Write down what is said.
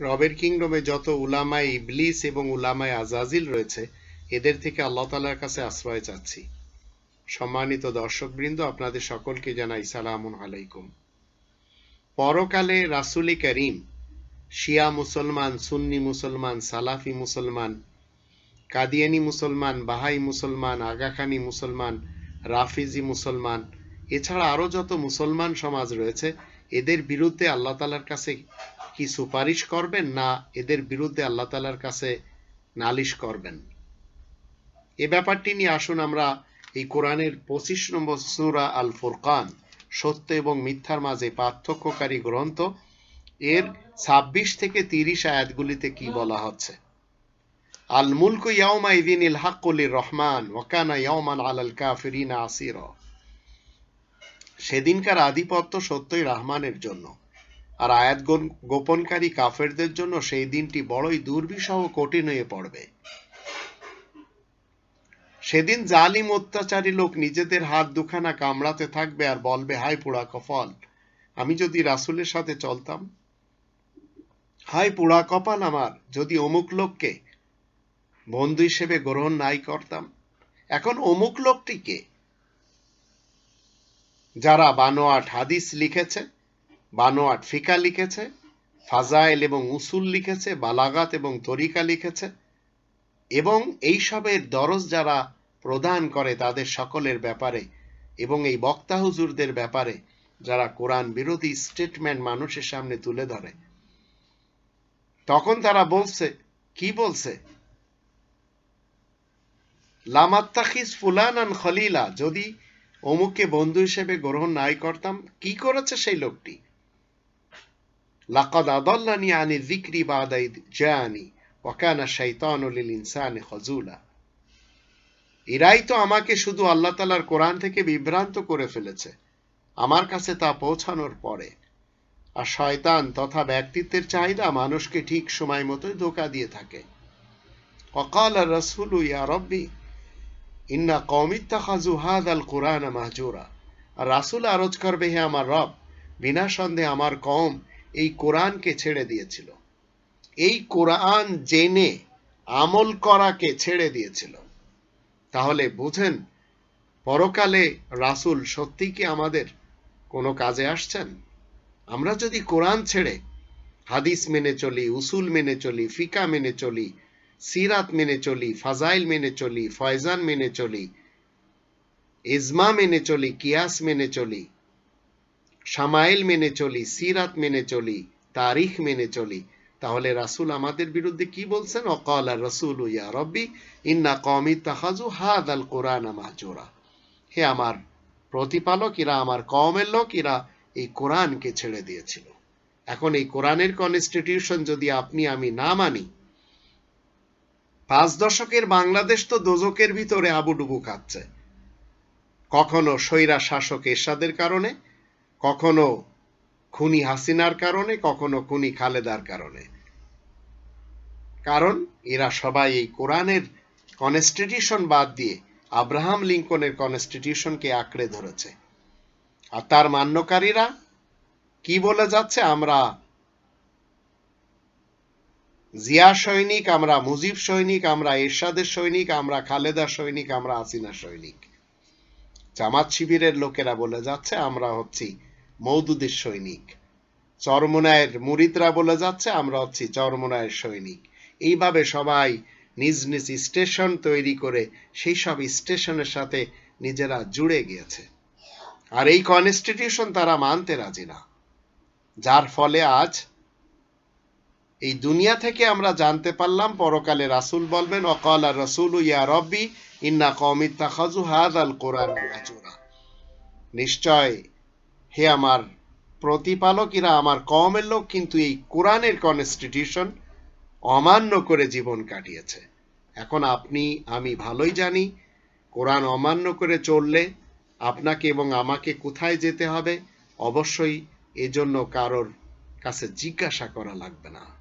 রবের কিংডমে যত উলামায় ইবলিস এবং উলামায় আজাজিল রয়েছে, এদের থেকে আল্লাহ তালার কাছে আশ্রয় চাচ্ছি। সম্মানিত দর্শকবৃন্দ, আপনাদের সকলকে জানাই সালামুন আলাইকুম। পরকালে রাসুলি করিম, শিয়া মুসলমান, সুন্নি মুসলমান, সালাফি মুসলমান, কাদিয়ানি মুসলমান, বাহাই মুসলমান, আগাখানি মুসলমান, রাফিজি মুসলমান, এছাড়া আরও যত মুসলমান সমাজ রয়েছে, এদের বিরুদ্ধে আল্লাহ তালার কাছে কি সুপারিশ করবেন না এদের বিরুদ্ধে আল্লাহ তালার কাছে নালিশ করবেন? এ ব্যাপারটি নিয়ে আসুন আমরা এই কোরআনের পঁচিশ নম্বর সুরা আল ফুরকান সত্য এবং মিথ্যার মাঝে পার্থক্যকারী গ্রন্থ। এর ছাব্বিশ থেকে তিরিশ আয়াতগুলিতে কি বলা হচ্ছে? আল মুলক ইয়াউমা ইদিনিল হাক্কুলির রহমান ওয়াকানা ইয়াউমান আলাল কাফিরিনা আসির। সেদিনকার আধিপত্য সত্যই রহমানের জন্য। আর আয়াত গোপনকারী কাফেরদের জন্য সেই দিনটি বড়ই দুর্বিষহ কঠিন হয়ে পড়বে। সেদিন জালিম অত্যাচারী লোক নিজেদের হাত দুখানা কামড়াতে থাকবে আর বলবে হাই পোড়া কফল আমি যদি রাসুলের সাথে চলতাম? হাই পোড়া কপাল আমার, যদি অমুক লোককে বন্ধু হিসেবে গ্রহণ নাই করতাম? এখন অমুক লোকটিকে যারা বানোয়াট হাদিস লিখেছে বানোয়াট ফিকা লিখেছে, ফাজাইল এবং উসুল লিখেছে, বালাগাত এবং তরিকা লিখেছে। এবং এইসবের দরজ যারা প্রদান করে তাদের সকলের ব্যাপারে এবং এই বক্তা হুজুরদের ব্যাপারে যারা কোরআন বিরোধী স্টেটমেন্ট মানুষের সামনে তুলে ধরে। তখন তারা বলছে, কি বলছে? লামাত্তাখিস ফুলানান খলিলা, যদি অমুককে বন্ধু হিসেবে গ্রহণ নাই করতাম, কি করেছে সেই লোকটি? লাকাদ আদাল্লানি আনি যিকরি বাদাই জানি ওয়াকানা শাইতানু লিল ইনসানি খজুলা এরাই তো আমাকে শুধু আল্লাহ তালার কোরআন থেকে বিভ্রান্ত করে ফেলেছে। আমার কাছে তা পৌঁছানোর পরে। আর শয়তান তথা ব্যক্তিত্বের চাহিদা মানুষকে ঠিক সময় মতোই ধোকা দিয়ে থাকে। অকাল রসুল ইয়া রব্বি ইন্না কৌমিত্তা খাজু হাদ আল কোরআন মাহজুরা আর রাসুল আরজ করবে হে আমার রব, বিনা সন্দেহে আমার কম এই কোরআনকে ছেড়ে দিয়েছিল। এই কোরআন জেনে আমল করাকে ছেড়ে দিয়েছিল। তাহলে বুঝেন, পরকালে রাসুল সত্যি কি আমাদের কোনো কাজে আসছেন? আমরা যদি কোরআন ছেড়ে, হাদিস মেনে চলি, উসুল মেনে চলি, ফিকা মেনে চলি, সিরাত মেনে চলি, ফাজাইল মেনে চলি, ফয়জান মেনে চলি, ইজমা মেনে চলি, কিয়াস মেনে চলি সামাইল মেনে চলি, সিরাত মেনে চলি, তারিখ মেনে চলি। তাহলে রাসুল আমাদের বিরুদ্ধে কি বলছেন? অকাল রসুল ইয়া রব্বি, ইন্না কমি তাহাজু হাদ আল কোরআন মাহজোরা হে আমার প্রতিপালক আমার কমের লোক এই কোরআনকে ছেড়ে দিয়েছিল। এখন এই কোরআনের কনস্টিটিউশন যদি আপনি, আমি না মানি, পাঁচ দশকের বাংলাদেশ তো দোজকের ভিতরে আবুডুবু খাচ্ছে। কখনো স্বৈরা শাসক এরশাদের কারণে কখনো খুনি হাসিনার কারণে, কখনো খুনি খালেদার কারণে। কারণ এরা সবাই এই কোরআনের কনস্টিটিউশন বাদ দিয়ে আব্রাহাম লিঙ্কনের কনস্টিটিউশনকে আঁকড়ে ধরেছে। আর তার মান্যকারীরা কি বলে যাচ্ছে? আমরা জিয়া সৈনিক, আমরা মুজিব সৈনিক, আমরা এরশাদের সৈনিক, আমরা খালেদা সৈনিক, আমরা আসিনা সৈনিক। জামাত শিবিরের লোকেরা বলে যাচ্ছে, আমরা হচ্ছি মৌদুদের সৈনিক। চরমোনায়ের মুরিদরা বলে যাচ্ছে, আমরা হচ্ছি চরমোনায়ের সৈনিক। এইভাবে সবাই নিজ নিজ স্টেশন তৈরি করে সেই সব স্টেশনের সাথে নিজেরা জুড়ে গিয়েছে। আর এই কনস্টিটিউশন তারা মানতে রাজি না। যার ফলে আজ এই দুনিয়া থেকে আমরা জানতে পারলাম, পরকালে রাসুল বলবেন, অকাল আর রসুল ইয়া রব্বি ইন্না কমিত তাখাজু হাদ আল কোরআন নিশ্চয় হে আমার প্রতিপালক এরা আমার কমের লোক কিন্তু এই কোরআনের কনস্টিটিউশন অমান্য করে জীবন কাটিয়েছে। এখন আপনি, আমি ভালোই জানি, কোরআন অমান্য করে চললে আপনাকে এবং আমাকে কোথায় যেতে হবে? অবশ্যই এজন্য কারোর কাছে জিজ্ঞাসা করা লাগবে না।